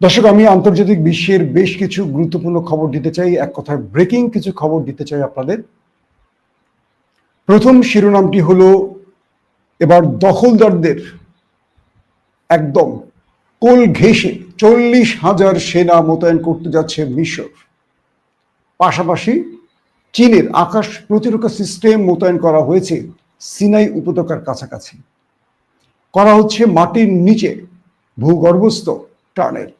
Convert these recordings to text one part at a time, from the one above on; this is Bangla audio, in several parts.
দর্শক, আমি আন্তর্জাতিক বিশ্বের বেশ কিছু গুরুত্বপূর্ণ খবর দিতে চাই। এক কথায় ব্রেকিং কিছু খবর দিতে চাই আপনাদের। প্রথম শিরোনামটি হলো, এবার দখলদারদের একদম কোল ঘেঁষে চল্লিশ হাজার সেনা মোতায়েন করতে যাচ্ছে মিশর। পাশাপাশি চীনের আকাশ প্রতিরক্ষা সিস্টেম মোতায়েন করা হয়েছে সিনাই উপত্যকার কাছাকাছি। করা হচ্ছে মাটির নিচে ভূগর্ভস্থ টানেল।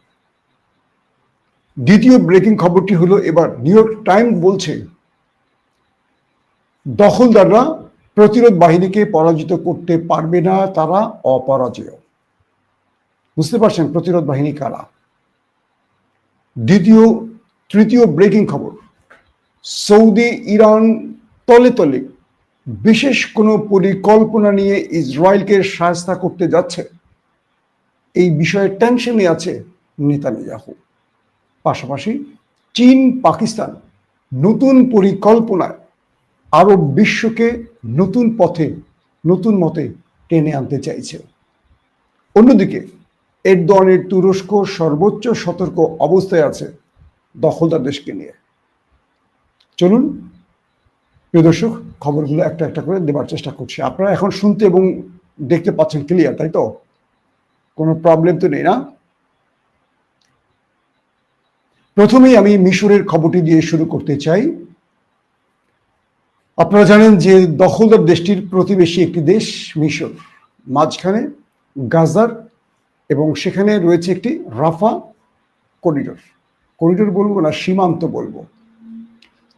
দ্বিতীয় ব্রেকিং খবরটি হলো এবার নিউ ইয়র্ক টাইম বলছে, দখলদাররা প্রতিরোধ বাহিনীকে পরাজিত করতে পারবে না, তারা অপরাজেয়। বুঝতে পারছেন প্রতিরোধ বাহিনী কারা? দ্বিতীয়, তৃতীয় ব্রেকিং খবর, সৌদি, ইরান তলে তলে বিশেষ কোনো পরিকল্পনা নিয়ে ইসরায়েলকে সাহায্য করতে যাচ্ছে। এই বিষয়ে টেনশনে আছে নেতানিয়াহু। পাশাপাশি চীন, পাকিস্তান নতুন পরিকল্পনায় আরব বিশ্বকে নতুন পথে, নতুন মতে টেনে আনতে চাইছে। অন্যদিকে এরদোয়ানের তুরস্ক সর্বোচ্চ সতর্ক অবস্থায় আছে দখলদার দেশকে নিয়ে। চলুন, প্রিয় দর্শক, খবরগুলো একটা একটা করে দেবার চেষ্টা করছি। আপনারা এখন শুনতে এবং দেখতে পাচ্ছেন ক্লিয়ার তাই তো? কোনো প্রবলেম তো নেই না? প্রথমেই আমি মিশরের খবরটি দিয়ে শুরু করতে চাই। আপনারা জানেন যে দখলদার দেশটির প্রতিবেশী একটি দেশ মিশর, মাঝখানে গাজার এবং সেখানে রয়েছে একটি রাফা করিডোর। করিডোর বলব না, সীমান্ত বলব।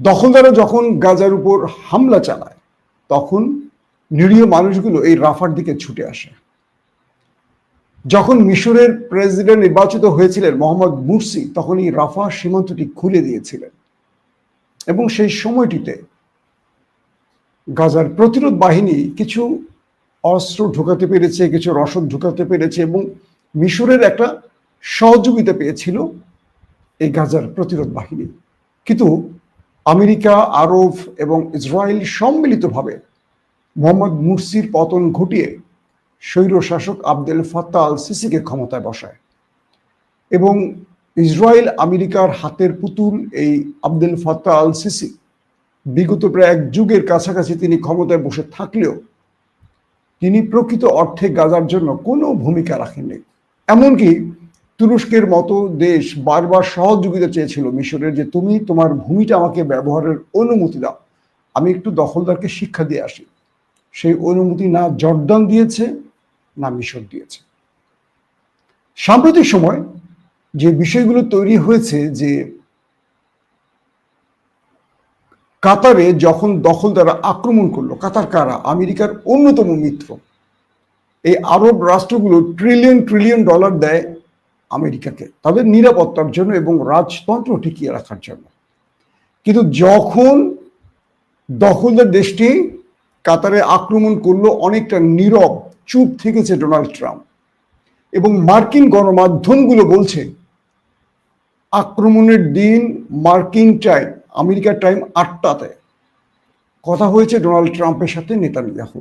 দখলদাররা যখন গাজার উপর হামলা চালায়, তখন নিরীহ মানুষগুলো এই রাফার দিকে ছুটে আসে। যখন মিশরের প্রেসিডেন্ট নির্বাচিত হয়েছিলেন মোহাম্মদ মুরসি তখন এই রাফা সীমান্তটি খুলে দিয়েছিলেন। এবং সেই সময়টিতে গাজার প্রতিরোধ বাহিনী কিছু অস্ত্র ঢোকাতে পেরেছে, কিছু রসদ ঢোকাতে পেরেছে এবং মিশরের একটা সহযোগিতা পেয়েছিল এই গাজার প্রতিরোধ বাহিনী। কিন্তু আমেরিকা, আরব এবং ইসরায়েল সম্মিলিতভাবে মোহাম্মদ মুরসির পতন ঘটিয়ে স্বৈর শাসক আবদেল ফাত্তা আল সিসিকে ক্ষমতায় বসায়। এবং ইসরায়েল আমেরিকার হাতের পুতুল এই আবদেল ফাত্তা আল সিসি বিগত প্রায় এক যুগের কাছাকাছি তিনি ক্ষমতায় বসে থাকলেও তিনি প্রকৃত অর্থে গাজার জন্য কোনো ভূমিকা রাখেননি। এমনকি তুরস্কের মতো দেশ বারবার সহযোগিতা চেয়েছিল মিশরের যে, তুমি তোমার ভূমিটা আমাকে ব্যবহারের অনুমতি দাও, আমি একটু দখলদারকে শিক্ষা দিয়ে আসি। সেই অনুমতি না জর্দান দিয়েছে না মিশর দিয়েছে। সাম্প্রতিক সময় যে বিষয়গুলো তৈরি হয়েছে যে কাতারে যখন দখলদাররা আক্রমণ করল, কাতার কারা? আমেরিকার অন্যতম মিত্র। এই আরব রাষ্ট্রগুলো ট্রিলিয়ন ট্রিলিয়ন ডলার দেয় আমেরিকাকে, তাদের নিরাপত্তার জন্য এবং রাজতন্ত্র টিকিয়ে রাখার জন্য। কিন্তু যখন দখলদার দেশটি কাতারে আক্রমণ করল, অনেকটা নীরব চুপ থেকেছে ডোনাল্ড ট্রাম্প। এবং মার্কিন গণমাধ্যমগুলো বলছে, আক্রমণের দিন মার্কিন টাইম, আমেরিকার টাইম আটটাতে। কথা হয়েছে ডোনাল্ড ট্রাম্পের সাথে নেতানিয়াহু।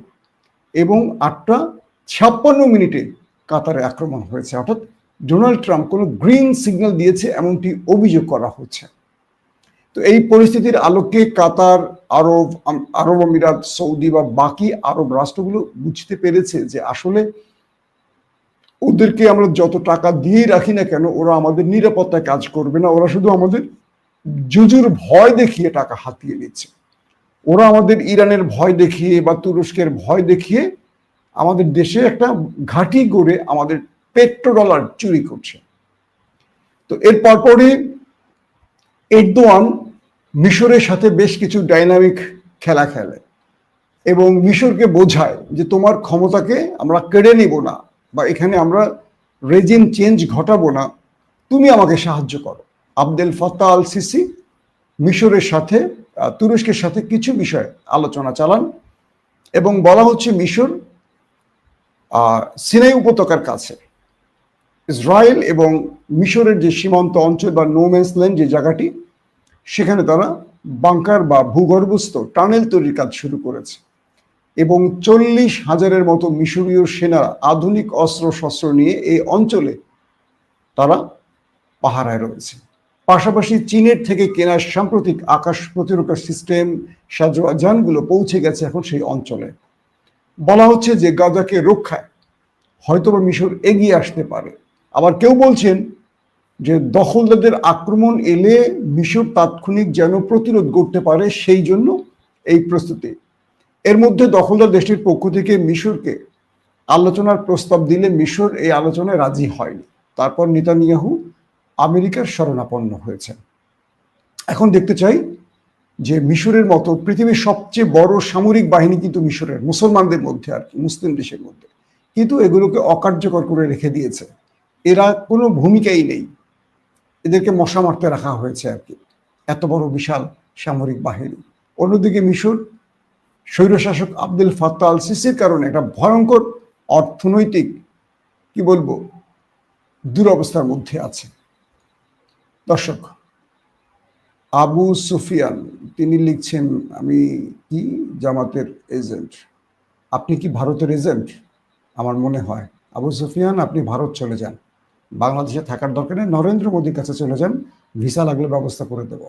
এবং আটটা ছাপ্পান্ন মিনিটে কাতারে আক্রমণ হয়েছে। অর্থাৎ ডোনাল্ড ট্রাম্প কোনো গ্রিন সিগন্যাল দিয়েছে, এমনটি অভিযোগ করা হচ্ছে। তো এই পরিস্থিতির আলোকে কাতার, আরব আরব আমিরাত, সৌদি বা বাকি আরব রাষ্ট্রগুলো বুঝতে পেরেছে যে আসলে ওদেরকে আমরা যত টাকা দিয়ে রাখি না কেন, ওরা আমাদের নিরাপত্তায় কাজ করবে না। ওরা শুধু আমাদের জুজুর ভয় দেখিয়ে টাকা হাতিয়ে নিচ্ছে। ওরা আমাদের ইরানের ভয় দেখিয়ে বা তুরস্কের ভয় দেখিয়ে আমাদের দেশে একটা ঘাঁটি গড়ে আমাদের পেট্রো ডলার চুরি করছে। তো এর পরপরই এরদোয়ান মিশরের সাথে বেশ কিছু ডাইনামিক খেলা খেলে এবং মিশরকে বোঝায় যে তোমার ক্ষমতাকে আমরা কেড়ে নিব না বা এখানে আমরা রেজিম চেঞ্জ ঘটাবো না। তুমি আমাকে সাহায্য করো। আবদেল ফত্তা আল সিসি মিশরের সাথে তুরস্কের সাথে কিছু বিষয়ে আলোচনা চালান এবং বলা হচ্ছে মিশর সিনাই উপত্যকার কাছে। ইসরায়েল এবং মিশরের যে সীমান্ত অঞ্চল বা নোম্যান্স ল্যান্ড যে জায়গাটি, সেখানে তারা বাংকার বা ভূগর্ভস্থ টানেল তৈরির কাজ শুরু করেছে। এবং চল্লিশ হাজারের মতো মিশরীয় সেনারা আধুনিক অস্ত্র শস্ত্র নিয়ে এই অঞ্চলে তারা পাহারায় রয়েছে। পাশাপাশি চীনের থেকে কেনা সাম্প্রতিক আকাশ প্রতিরক্ষা সিস্টেম যানগুলো পৌঁছে গেছে এখন সেই অঞ্চলে। বলা হচ্ছে যে গাজাকে রক্ষায় হয়তোবা মিশর এগিয়ে আসতে পারে। আবার কেউ বলছেন যে দখলদারদের আক্রমণ এলে মিশর তাৎক্ষণিক যেন প্রতিরোধ করতে পারে সেই জন্য এই প্রস্তুতি। এর মধ্যে দখলদার দেশটির পক্ষ থেকে মিশরকে আলোচনার প্রস্তাব দিলে মিশর এই আলোচনায় রাজি হয়নি। তারপর নেতানিয়াহু আমেরিকার শরণাপন্ন হয়েছেন। এখন দেখতে চাই যে মিশরের মতো পৃথিবীর সবচেয়ে বড় সামরিক বাহিনী কিন্তু মিশরের, মুসলমানদের মধ্যে আর কি, মুসলিম দেশের মধ্যে। কিন্তু এগুলোকে অকার্যকর করে রেখে দিয়েছে। এরা কোনো ভূমিকাই নেই। এদেরকে মশা মারতে রাখা হয়েছে আর কি। এত বড় বিশাল সামরিক বাহিনী। অন্যদিকে মিশর স্বৈরশাসক আব্দুল ফাত্তা আল সিসির কারণে একটা ভয়ঙ্কর অর্থনৈতিক, কি বলব, দুরবস্থার মধ্যে আছে। দর্শক, আবু সুফিয়ান, তিনি লিখছেন, আমি কি জামাতের এজেন্ট? আপনি কি ভারতের এজেন্ট? আমার মনে হয়, আবু সুফিয়ান, আপনি ভারত চলে যান। বাংলাদেশে থাকার দরকার নেই। নরেন্দ্র মোদীর কাছে চলে যান, ভিসা লাগলে ব্যবস্থা করে দেব।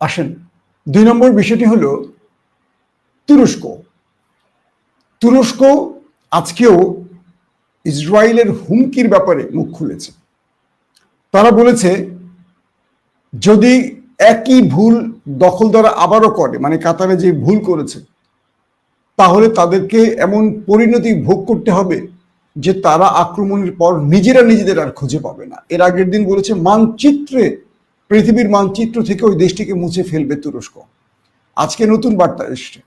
আসেন, দুই নম্বর বিষয়টি হলো তুরস্ক। তুরস্ক আজকেও ইসরায়েলের হুমকির ব্যাপারে মুখ খুলেছে। তারা বলেছে, যদি একই ভুল দখলদারা আবারও করে মানে কাতারে যে ভুল করেছে, তাহলে তাদেরকে এমন পরিণতি ভোগ করতে হবে যে তারা আক্রমণের পর নিজেরা নিজেদের আর খুঁজে পাবে না। এর আগের দিন বলেছে, মানচিত্রে, পৃথিবীর মানচিত্র থেকে ওই দেশটিকে মুছে ফেলবে তুরস্ক। আজকে নতুন বার্তা এসছে।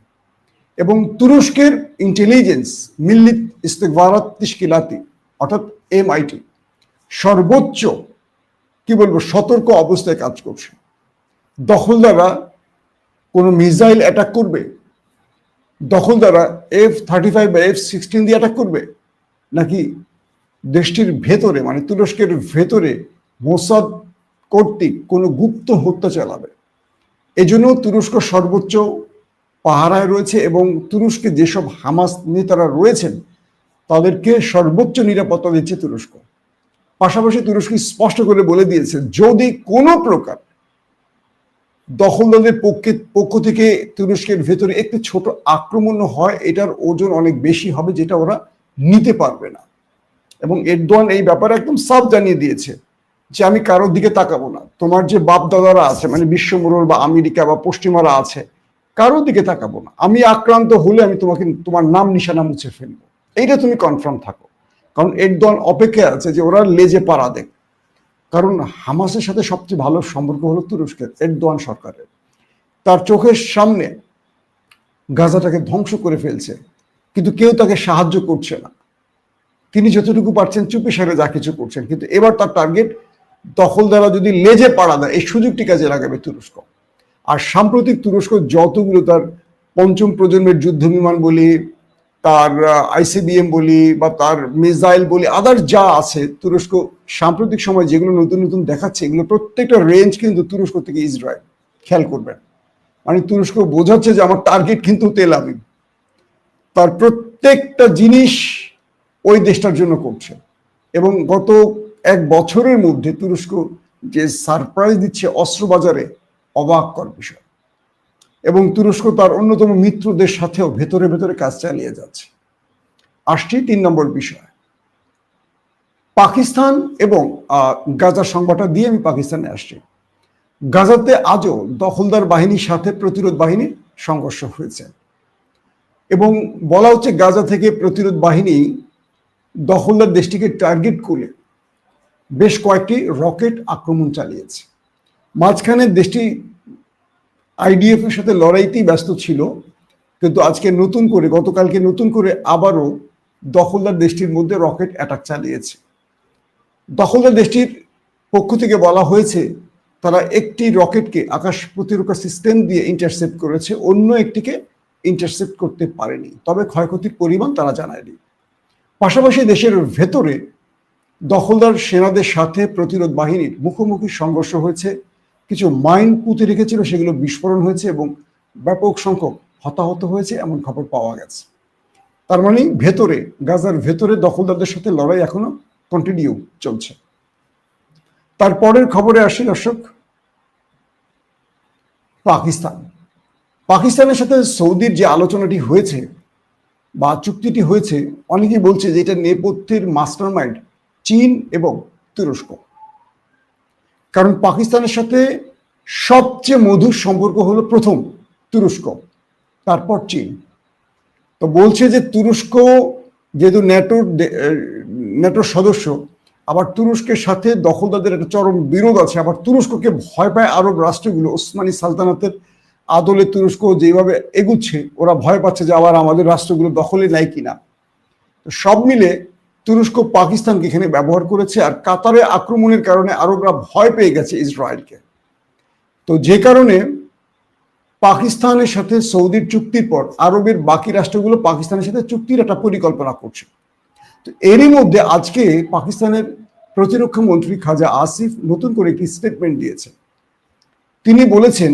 এবং তুরস্কের ইন্টেলিজেন্স মিল্লিত ইস্তেকবারাত তিস্কিলাতি অর্থাৎ এমআইটি সর্বোচ্চ, কি বলব, সতর্ক অবস্থায় কাজ করছে। দখলদাররা কোনো মিসাইল অ্যাটাক করবে? দখলদাররা এফ থার্টি ফাইভ বা এফ সিক্সটিন দিয়ে অ্যাটাক করবে? নাকি দেশটির ভেতরে মানে তুরস্কের ভেতরে মোসাদ কর্তৃক কোনো গুপ্ত হত্যা চালাবে? এজন্য তুরস্ক সর্বোচ্চ পাহারায় রয়েছে এবং তুরস্কে যেসব হামাস নেতারা রয়েছেন, তাদেরকে সর্বোচ্চ নিরাপত্তা দিচ্ছে তুরস্ক। পাশাপাশি তুরস্ক স্পষ্ট করে বলে দিয়েছে, যদি কোনো প্রকার দখলদারদের পক্ষে, পক্ষ থেকে তুরস্কের ভেতরে একটি ছোট আক্রমণ হয়, এটার ওজন অনেক বেশি হবে, যেটা ওরা নিতে পারবে না। এবং এরদোয়ান এই ব্যাপারে একদম সাফ জানিয়ে দিয়েছে যে আমি কারোর দিকে তাকাবো না। তোমার যে বাপ দাদারা আছে মানে বিশ্বমোড়ল বা আমেরিকা বা পশ্চিমারা আছে, কারোর দিকে তাকাবো না। আমি আক্রান্ত হলে আমি তোমাকে, তোমার নাম নিশানা মুছে ফেলব। এইটা তুমি কনফার্ম থাকো। কারণ এরদোয়ান অপেক্ষা আছে যে ওরা লেজে পাড়া দেখ। কারণ হামাসের সাথে সবচেয়ে ভালো সম্পর্ক হলো তুরস্কের, এরদোয়ান সরকারের। তার চোখের সামনে গাজাটাকে ধ্বংস করে ফেলছে। কিন্তু কেউ তাকে সাহায্য করছে না। তিনি যতটুকু পারছেন চুপি সারে যা কিছু করছেন, কিন্তু এবার তার টার্গেট দখলদারা যদি লেজে পাড়া দেয়, এই সুযোগটি কাজে লাগাবে তুরস্ক। আর সাম্প্রতিক তুরস্ক যতগুলো তার পঞ্চম প্রজন্মের যুদ্ধ বিমান বলি, তার আইসিবিএম বলি বা তার মিসাইল বলি আদার যা আছে, তুরস্ক সাম্প্রতিক সময় যেগুলো নতুন নতুন দেখাচ্ছে, এগুলো প্রত্যেকটা রেঞ্জ কিন্তু তুরস্ক থেকে ইসরায়েল খেয়াল করবেন। মানে তুরস্ক বোঝাচ্ছে যে আমার টার্গেট কিন্তু তেল আবিব তার প্রত্যেকটা জিনিস ওই দেশটার জন্য করছে। এবং গত এক বছরের মধ্যে তুরস্ক যে সারপ্রাইজ দিচ্ছে অস্ত্র বাজারে অবাক কর বিষয়। এবং তুরস্ক তার অন্যতম মিত্রদের সাথেও ভেতরে ভেতরে কাজ চালিয়ে যাচ্ছে। আসছি তিন নম্বর বিষয়। পাকিস্তান এবং গাজার সংবাদটা দিয়ে আমি পাকিস্তানে আসছি। গাজাতে আজও দখলদার বাহিনীর সাথে প্রতিরোধ বাহিনীর সংঘর্ষ হয়েছে। এবং বলা হচ্ছে গাজা থেকে প্রতিরোধ বাহিনী দখলদার দেশটিকে টার্গেট করে বেশ কয়েকটি রকেট আক্রমণ চালিয়েছে। মাঝখানে দেশটি আইডিএফ এর সাথে লড়াইতেই ব্যস্ত ছিল, কিন্তু আজকে নতুন করে, গতকালকে নতুন করে আবারও দখলদার দেশটির মধ্যে রকেট অ্যাটাক চালিয়েছে। দখলদার দেশটির পক্ষ থেকে বলা হয়েছে, তারা একটি রকেটকে আকাশ প্রতিরক্ষা সিস্টেম দিয়ে ইন্টারসেপ্ট করেছে, অন্য একটিকে ইন্টারসেপ্ট করতে পারেনি। তবে ক্ষয়ক্ষতির পরিমাণ তারা জানায়নি। পাশাপাশি দেশের ভেতরে দখলদার সেনাদের সাথে প্রতিরোধ বাহিনীর মুখোমুখি সংঘর্ষ হয়েছে। কিছু মাইন পুঁতে রেখেছিল, সেগুলো বিস্ফোরণ হয়েছে এবং ব্যাপক সংখ্যক হতাহত হয়েছে এমন খবর পাওয়া গেছে। তার মানে ভেতরে, গাজার ভেতরে দখলদারদের সাথে লড়াই এখনও কন্টিনিউ চলছে। তারপরের খবরে আসি দর্শক। পাকিস্তান। পাকিস্তানের সাথে সৌদির যে আলোচনাটি হয়েছে বা চুক্তিটি হয়েছে, অনেকেই বলছে যে এটা নেপথ্যের মাস্টার মাইন্ড চীন এবং তুরস্ক। কারণ পাকিস্তানের সাথে সবচেয়ে মধুর সম্পর্ক হলো প্রথম তুরস্ক, তারপর চীন। তো বলছে যে তুরস্ক যেহেতু ন্যাটোর ন্যাটোর সদস্য, আবার তুরস্কের সাথে দখলদারদের একটা চরম বিরোধ আছে, আবার তুরস্ককে ভয় পায় আরব রাষ্ট্রগুলো, ওসমানী সালতানাতের আদলে তুরস্ক যেভাবে এগুচ্ছে, ওরা ভয় পাচ্ছে যে আবার আমাদের রাষ্ট্রগুলো দখলে নেয় কিনা। সব মিলে তুরস্ক পাকিস্তানকে এখানে ব্যবহার করেছে আর কাতারে আক্রমণের কারণে আরবরা ভয় পেয়ে গেছে ইসরায়েলকে। তো যে কারণে পাকিস্তানের সাথে সৌদির চুক্তির পর আরবের বাকি রাষ্ট্রগুলো পাকিস্তানের সাথে চুক্তির একটা পরিকল্পনা করছে। তো এরই মধ্যে আজকে পাকিস্তানের প্রতিরক্ষা মন্ত্রী খাজা আসিফ নতুন করে একটি স্টেটমেন্ট দিয়েছে তিনি বলেছেন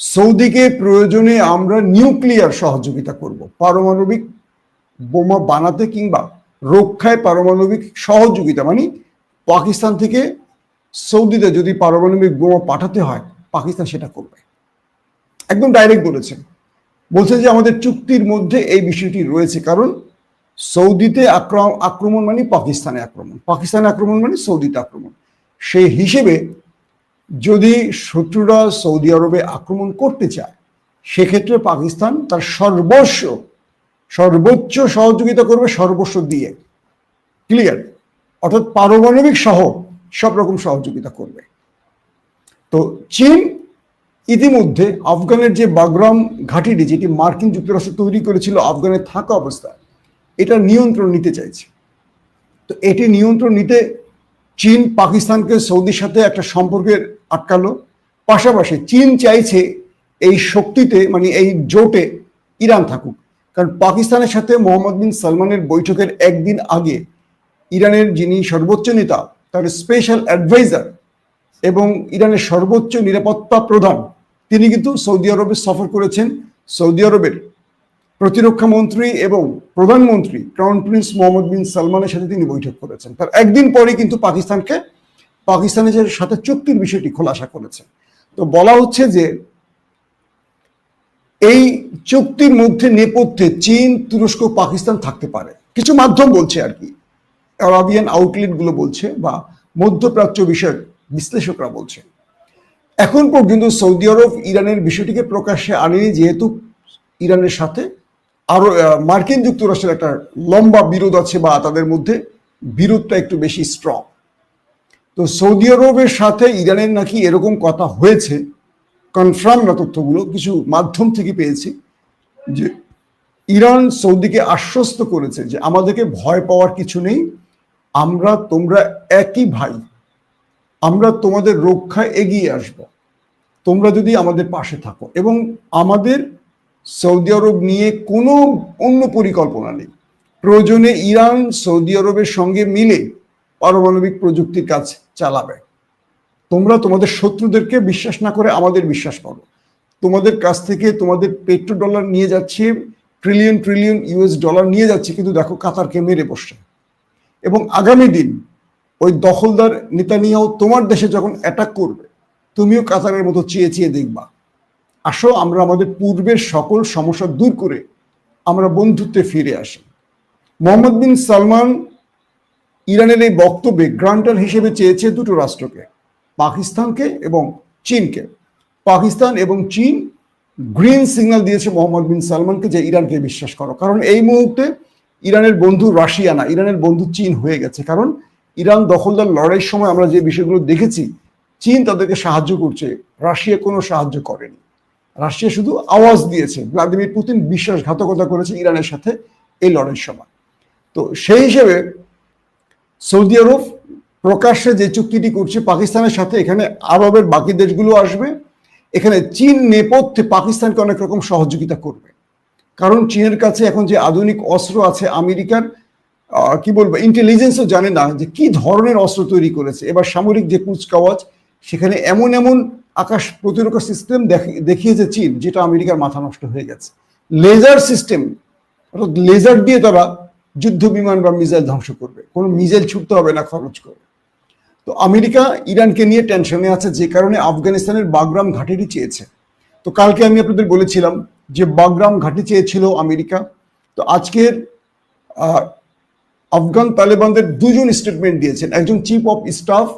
সৌদিকে প্রয়োজনে আমরা নিউক্লিয়ার সহযোগিতা করব। পারমাণবিক বোমা বানাতে কিংবা রক্ষায় পারমাণবিক সহযোগিতা মানে পাকিস্তান থেকে সৌদিতে যদি পারমাণবিক বোমা পাঠাতে হয়, পাকিস্তান সেটা করবে। একদম ডাইরেক্ট বলেছেন। বলছে যে আমাদের চুক্তির মধ্যে এই বিষয়টি রয়েছে, কারণ সৌদিতে আক্রমণ আক্রমণ মানে পাকিস্তানে আক্রমণ। পাকিস্তানে আক্রমণ মানে সৌদিতে আক্রমণ। সেই হিসেবে যদি শত্রুরা সৌদি আরবে আক্রমণ করতে চায়, সেক্ষেত্রে পাকিস্তান তার সর্বস্ব, সর্বোচ্চ সহযোগিতা করবে সর্বস্ব দিয়ে। ক্লিয়ার অর্থাৎ পারমাণবিক সহ সব রকম সহযোগিতা করবে। তো চীন ইতিমধ্যে আফগানের যে বাগরাম ঘাঁটিটি, যেটি মার্কিন যুক্তরাষ্ট্র তৈরি করেছিল আফগানে থাকা অবস্থায়, এটা নিয়ন্ত্রণ নিতে চাইছে। তো এটি নিয়ন্ত্রণ নিতে চীন পাকিস্তানকে সৌদির সাথে একটা সম্পর্কের আটকালো। পাশাপাশি চীন চাইছে এই শক্তিতে মানে এই জোটে ইরান থাকুক। কারণ পাকিস্তানের সাথে মোহাম্মদ বিন সালমানের বৈঠকের একদিন আগে ইরানের যিনি সর্বোচ্চ নেতা, তার স্পেশাল অ্যাডভাইজার এবং ইরানের সর্বোচ্চ নিরাপত্তা প্রধান, তিনি কিন্তু সৌদি আরবে সফর করেছেন। সৌদি আরবের প্রতিরক্ষা মন্ত্রী এবং প্রধানমন্ত্রী ক্রাউন প্রিন্স মোহাম্মদ বিন সালমানের সাথে তিনি বৈঠক করেছেন। তার একদিন পরে কিন্তু পাকিস্তানকে পাকিস্তানের সাথে চুক্তির বিষয়টি খোলাসা করেছে। তো বলা হচ্ছে যে এই চুক্তির মধ্যে নেপথ্যে চীন, তুরস্ক, পাকিস্তান থাকতে পারে। কিছু মাধ্যম বলছে আর কি। আরাবিয়ান আউটলেটগুলো বলছে বা মধ্যপ্রাচ্য বিষয়ক বিশ্লেষকরা বলছে। এখন পর্যন্ত সৌদি আরব ইরানের বিষয়টিকে প্রকাশ্যে আনেনি, যেহেতু ইরানের সাথে আরও মার্কিন যুক্তরাষ্ট্রের একটা লম্বা বিরোধ আছে বা তাদের মধ্যে বিরোধটা একটু বেশি স্ট্রং তো সৌদি আরবের সাথে ইরানের নাকি এরকম কথা হয়েছে কনফার্ম না তথ্যগুলো, কিছু মাধ্যম থেকে পেয়েছি, যে ইরান সৌদিকে আশ্বস্ত করেছে যে আমাদেরকে ভয় পাওয়ার কিছু নেই, আমরা, তোমরা একই ভাই, আমরা তোমাদের রক্ষায় এগিয়ে আসব, তোমরা যদি আমাদের পাশে থাকো। এবং আমাদের সৌদি আরব নিয়ে কোনো অন্য পরিকল্পনা নেই। প্রয়োজনে ইরান, সৌদি আরবের সঙ্গে মিলে পারমাণবিক প্রযুক্তির কাজ চালাবে। তোমরা তোমাদের শত্রুদেরকে বিশ্বাস না করে আমাদের বিশ্বাস করো। তোমাদের কাছ থেকে তোমাদের পেট্রো ডলার নিয়ে যাচ্ছে ট্রিলিয়ন ট্রিলিয়ন ইউএস ডলার নিয়ে যাচ্ছে, কিন্তু দেখো কাতারকে মেরে বসছে। এবং আগামী দিন ওই দখলদার নেতানিয়াও তোমার দেশে যখন অ্যাটাক করবে, তুমিও কাতারের মতো চেয়ে চেয়ে দেখবা। আসো, আমরা আমাদের পূর্বের সকল সমস্যা দূর করে আমরা বন্ধুত্বে ফিরে আসি। মোহাম্মদ বিন সালমান ইরানের এই বক্তব্যে গ্রান্টার হিসেবে চেয়েছে দুটো রাষ্ট্রকে, পাকিস্তানকে এবং চীনকে। পাকিস্তান এবং চীন গ্রিন সিগন্যাল দিয়েছে মোহাম্মদ বিন সালমানকে যে ইরানকে বিশ্বাস করো। কারণ এই মুহূর্তে ইরানের বন্ধু রাশিয়া না, ইরানের বন্ধু চীন হয়ে গেছে। কারণ ইরান দখলদার লড়াইয়ের সময় আমরা যে বিষয়গুলো দেখেছি, চীন তাদেরকে সাহায্য করছে, রাশিয়া কোনো সাহায্য করেনি। রাশিয়া শুধু আওয়াজ দিয়েছে, ভ্লাদিমির পুতিন বিশ্বাসঘাতকতা করেছে ইরানের সাথে এই লড়াইয়ের সময়। তো সেই হিসেবে সৌদি আরব প্রকাশ্যে যে চুক্তিটি করছে পাকিস্তানের সাথে, এখানে আরবের বাকি দেশগুলো আসবে। এখানে চীন নেপথ্যে পাকিস্তানকে অনেক রকম সহযোগিতা করবে। কারণ চীনের কাছে এখন যে আধুনিক অস্ত্র আছে আমেরিকার কি বলব ইন্টেলিজেন্সও জানে না যে কি ধরনের অস্ত্র তৈরি করেছে। এবার সামরিক যে কুচকাওয়াজ, সেখানে এমন এমন আকাশ প্রতিরক্ষা সিস্টেম দেখিয়েছে চীন, যেটা আমেরিকার মাথা নষ্ট হয়ে গেছে। লেজার সিস্টেম অর্থাৎ লেজার দিয়ে তারা যুদ্ধ, বিমান বা মিসাইল ধ্বংস করবে। কোনো মিসাইল ছুটতে হবে না, খরচ করে তো আমেরিকা ইরানকে নিয়ে টেনশনে আছে, যে কারণে আফগানিস্তানের বাগরাম ঘাটিটি চেয়েছে। তো কালকে আমি আপনাদের বলেছিলাম যে বাগরাম ঘাটি চেয়েছিল আমেরিকা। তো আজকের আফগান তালেবানদের দুজন স্টেটমেন্ট দিয়েছেন। একজন চিফ অফ স্টাফ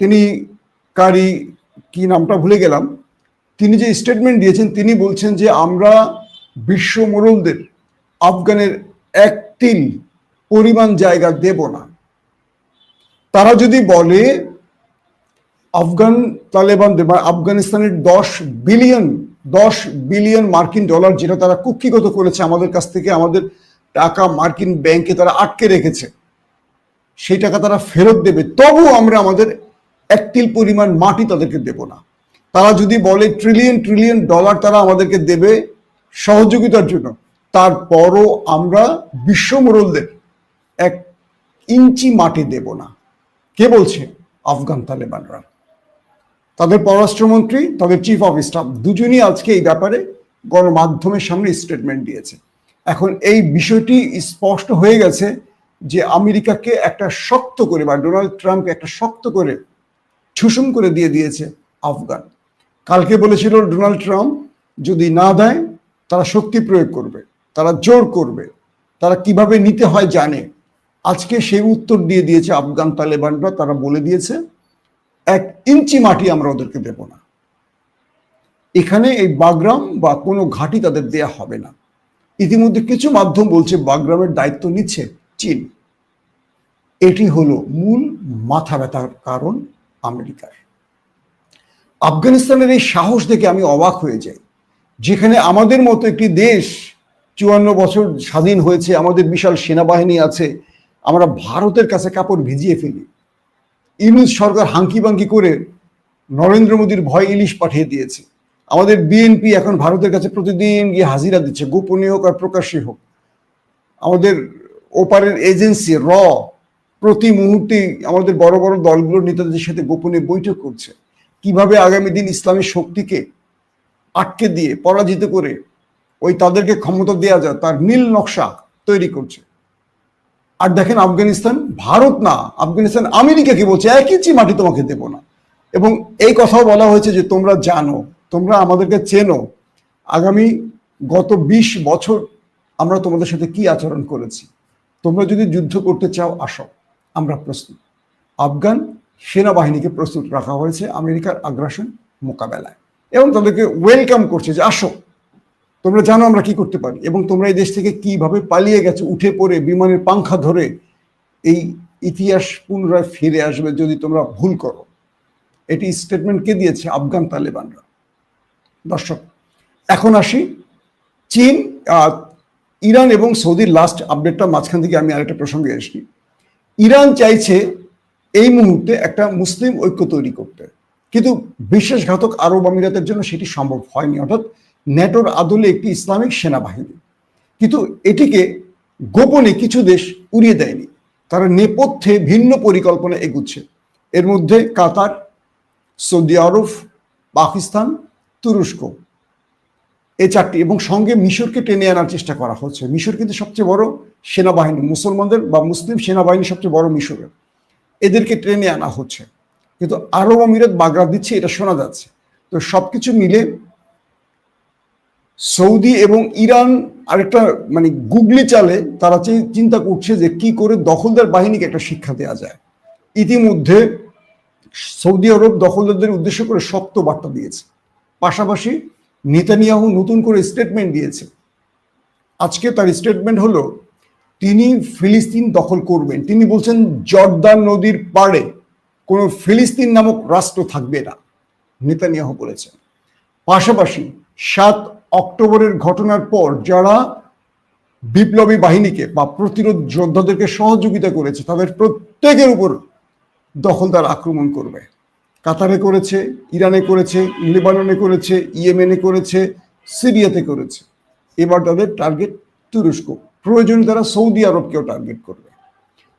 তিনি কারি, কি নামটা ভুলে গেলাম। তিনি যে স্টেটমেন্ট দিয়েছেন, তিনি বলছেন যে আমরা বিশ্ব মোড়লদের, আফগানের এক তিল পরিমাণ জায়গা দেব না। তারা যদি বলে, আফগান তালেবানদের বা আফগানিস্তানের দশ বিলিয়ন দশ বিলিয়ন মার্কিন ডলার যেটা তারা কুক্ষিগত করেছে আমাদের কাছ থেকে, আমাদের টাকা মার্কিন ব্যাংকে তারা আটকে রেখেছে, সেই টাকা তারা ফেরত দেবে, তবু আমরা আমাদের এক তিল পরিমাণ মাটি তাদেরকে দেব না। তারা যদি বলে, ট্রিলিয়ন ট্রিলিয়ন ডলার তারা আমাদেরকে দেবে সহযোগিতার জন্য তারপরও আমরা বিশ্ব মোড়লদের এক ইঞ্চি মাটি দেব না। কে বলছে? আফগান তালেবানরা। তাদের পররাষ্ট্রমন্ত্রী, তাদের চিফ অফ স্টাফ দুজনই আজকে এই ব্যাপারে গণমাধ্যমের সামনে স্টেটমেন্ট দিয়েছে। এখন এই বিষয়টি স্পষ্ট হয়ে গেছে যে আমেরিকাকে একটা শক্ত করে বা ডোনাল্ড ট্রাম্পকে একটা শক্ত করে ঠুসুম করে দিয়ে দিয়েছে আফগান। কালকে বলেছিল ডোনাল্ড ট্রাম্প, যদি না দেয়, তারা শক্তি প্রয়োগ করবে। তারা জোর করবে। তারা কীভাবে নিতে হয় জানে। আজকে সেই উত্তর দিয়ে দিয়েছে আফগান তালেবানরা। তারা বলে দিয়েছে, এক ইঞ্চি মাটি আমরা ওদেরকে দেব না। এখানে এই বাগরাম বা কোনো ঘাঁটি তাদের দেয়া হবে না। ইতিমধ্যে কিছু মাধ্যম বলছে বাগরামের দায়িত্ব নিচ্ছে চীন। এটি হলো মূল মাথা ব্যথার কারণ আমেরিকার। আফগানিস্তানের এই সাহস দেখে আমি অবাক হয়ে যাই। যেখানে আমাদের মতো একটি দেশ চুয়ান্ন বছর স্বাধীন হয়েছে, আমাদের বিশাল সেনাবাহিনী আছে, আমরা ভারতের কাছে কাপড় ভিজিয়ে ফেলি। ইউনুস সরকার হাঙ্কি করে নরেন্দ্র মোদীর ভয় ইলিশ পাঠিয়ে দিয়েছে। আমাদের বিএনপি এখন ভারতের কাছে প্রতিদিন গিয়ে হাজিরা দিচ্ছে, গোপনীয় হোক আর প্রকাশ্যে হোক। আমাদের ওপারের এজেন্সি, র, প্রতি মুহূর্তে আমাদের বড় বড় দলগুলোর নেতাদের সাথে গোপনে বৈঠক করছে। কীভাবে আগামী দিন ইসলামী শক্তিকে আটকে দিয়ে, পরাজিত করে ওই তাদেরকে ক্ষমতা দেওয়া যায়, তার নীল নকশা তৈরি করছে। আর দেখেন আফগানিস্তান, ভারত না, আফগানিস্তান আমেরিকাকে বলছে? এক ইঞ্চি মাটি তোমাকে দেব না। এবং এই কথাও বলা হয়েছে যে তোমরা জানো, তোমরা আমাদেরকে চেনো, আগামী গত ২০ বছর আমরা তোমাদের সাথে কি আচরণ করেছি? তোমরা যদি যুদ্ধ করতে চাও, আসো, আমরা প্রস্তুত। আফগান সেনাবাহিনীকে প্রস্তুত রাখা হয়েছে আমেরিকার আগ্রাসন মোকাবেলায়। এবং তাদেরকে ওয়েলকাম করছে যে আসো তোমরা জানো আমরা কি করতে পারি এবং তোমরা এই দেশ থেকে কীভাবে পালিয়ে গেছো, উঠে পড়ে বিমানের পাংখা ধরে এই ইতিহাস পুনরায় ফিরে আসবে যদি তোমরা ভুল করো। এটি স্টেটমেন্ট কে দিয়েছে? আফগান তালেবানরা। দর্শক, এখন আসি চীন ইরান এবং সৌদির লাস্ট আপডেটটা মাঝখান থেকে আমি আরেকটা প্রসঙ্গে আসি ইরান চাইছে এই মুহূর্তে একটা মুসলিম ঐক্য তৈরি করতে। কিন্তু বিশ্বাসঘাতক আরব আমিরাতের জন্য সেটি সম্ভব হয়নি। অর্থাৎ ন্যাটোর আদলে একটি ইসলামিক সেনাবাহিনী। কিন্তু এটিকে গোপনে কিছু দেশ উড়িয়ে দেয়নি। তারা নেপথ্যে ভিন্ন পরিকল্পনা এগুচ্ছে। এর মধ্যে কাতার, সৌদি আরব, পাকিস্তান, তুরস্ক। এ চারটি এবং সঙ্গে মিশরকে টেনে আনার চেষ্টা করা হচ্ছে। মিশর কিন্তু সবচেয়ে বড় সেনাবাহিনী, মুসলমানদের বা মুসলিম সেনাবাহিনী সবচেয়ে বড় মিশরের। এদেরকে টেনে আনা হচ্ছে। কিন্তু আরব আমিরাত বাগড়া দিচ্ছে, এটা শোনা যাচ্ছে। তো সবকিছু মিলে সৌদি এবং ইরান আরেকটা মানে গুগলি চালে তারা চিন্তা করছে যে কি করে দখলদার বাহিনীকে একটা শিক্ষা দেওয়া যায়। ইতিমধ্যে সৌদি আরব দখলদারদের উদ্দেশ্য করে শক্ত বার্তা দিয়েছে। পাশাপাশি নেতানিয়াহু নতুন করে স্টেটমেন্ট দিয়েছে। আজকে তার স্টেটমেন্ট হলো, তিনি ফিলিস্তিন দখল করবেন। তিনি বলছেন, জর্দান নদীর পাড়ে কোনো ফিলিস্তিন নামক রাষ্ট্র থাকবে না। নেতানিয়াহু বলেছেন। পাশাপাশি সাত অক্টোবরের ঘটনার পর যারা বিপ্লবী বাহিনীকে বা প্রতিরোধ যোদ্ধাদেরকে সহযোগিতা করেছে, তাদের প্রত্যেকের উপর দখলদার আক্রমণ করবে। কাতারে করেছে, ইরানে করেছে, লেবাননে করেছে, ইয়েমেনে করেছে, সিরিয়াতে করেছে। এবার তাদের টার্গেট তুরস্ক। প্রয়োজনে তারা সৌদি আরবকেও টার্গেট করবে।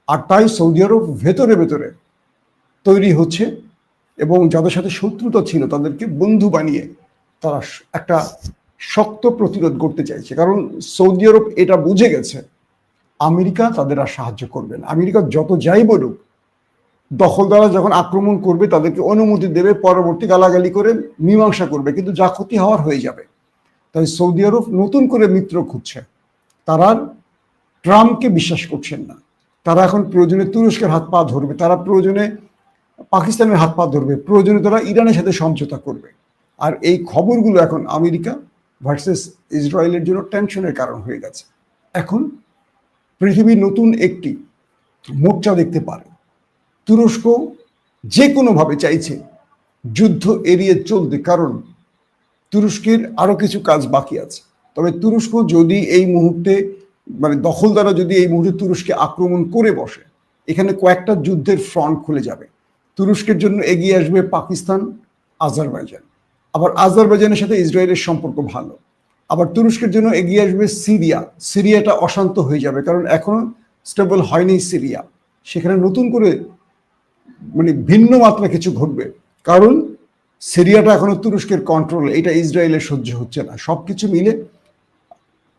আর তাই সৌদি আরব ভেতরে ভেতরে তৈরি হচ্ছে এবং যাদের সাথে শত্রুতা ছিল তাদেরকে বন্ধু বানিয়ে তারা একটা শক্ত প্রতিরোধ করতে চাইছে। কারণ সৌদি আরব এটা বুঝে গেছে, আমেরিকা তাদের আর সাহায্য করবে না। আমেরিকা যত যাই বলুক দখলদারা যখন আক্রমণ করবে, তাদেরকে অনুমতি দেবে, পরবর্তী গালাগালি করে মীমাংসা করবে, কিন্তু যা ক্ষতি হওয়ার হয়ে যাবে। তাই সৌদি আরব নতুন করে মিত্র খুঁজছে। তারা ট্রাম্পকে বিশ্বাস করছেন না। তারা এখন প্রয়োজনে তুরস্কের হাত পা ধরবে, তারা প্রয়োজনে পাকিস্তানের হাত পা ধরবে, প্রয়োজনে তারা ইরানের সাথে সমঝোতা করবে। আর এই খবরগুলো এখন আমেরিকা ভার্সেস ইসরায়েলের জন্য টেনশনের কারণ হয়ে গেছে। এখন পৃথিবীর নতুন একটি মোর্চা দেখতে পারে। তুরস্ক যে কোনোভাবে চাইছে যুদ্ধ এড়িয়ে চলতে, কারণ তুরস্কের আরও কিছু কাজ বাকি আছে। তবে তুরস্ক যদি এই মুহূর্তে মানে দখলদারা যদি এই মুহূর্তে তুরস্কে আক্রমণ করে বসে, এখানে কয়েকটা যুদ্ধের ফ্রন্ট খুলে যাবে। তুরস্কের জন্য এগিয়ে আসবে পাকিস্তান, আজারবাইজান। আবার আজারবাইজানের সাথে ইসরায়েলের সম্পর্ক ভালো। আবার তুরস্কের জন্য এগিয়ে আসবে সিরিয়া। সিরিয়াটা অশান্ত হয়ে যাবে, কারণ এখনও স্টেবল হয়নি সিরিয়া। সেখানে নতুন করে মানে ভিন্ন মাত্রা কিছু ঘটবে। কারণ সিরিয়াটা এখনও তুরস্কের কন্ট্রোল এটা ইসরায়েলের সহ্য হচ্ছে না। সব কিছু মিলে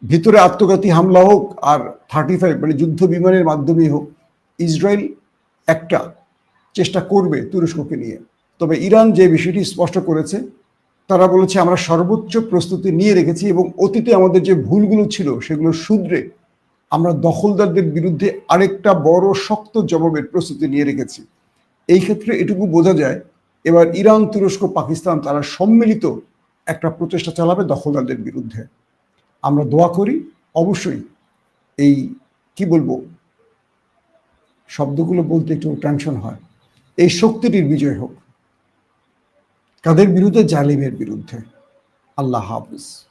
ভিতরে আত্মঘাতী হামলা হোক আর থার্টি ফাইভ মানে যুদ্ধ বিমানের মাধ্যমেই হোক, ইসরায়েল একটা চেষ্টা করবে তুরস্ককে নিয়ে। তবে ইরান যে বিষয়টি স্পষ্ট করেছে তারা বলেছে, আমরা সর্বোচ্চ প্রস্তুতি নিয়ে রেখেছি এবং অতীতে আমাদের যে ভুলগুলো ছিল সেগুলো শুধরে আমরা দখলদারদের বিরুদ্ধে আরেকটা বড় শক্ত জবাবের প্রস্তুতি নিয়ে রেখেছি। এই ক্ষেত্রে এটুকু বোঝা যায়, এবার ইরান, তুরস্ক, পাকিস্তান তারা সম্মিলিত একটা প্রচেষ্টা চালাবে দখলদারদের বিরুদ্ধে। আমরা দোয়া করি, অবশ্যই এই, কি বলব, শব্দগুলো বলতে একটু টেনশন হয়। এই শক্তিটির বিজয় হোক। কাদের বিরুদ্ধে? জালিমের বিরুদ্ধে। আল্লাহ হাফিজ।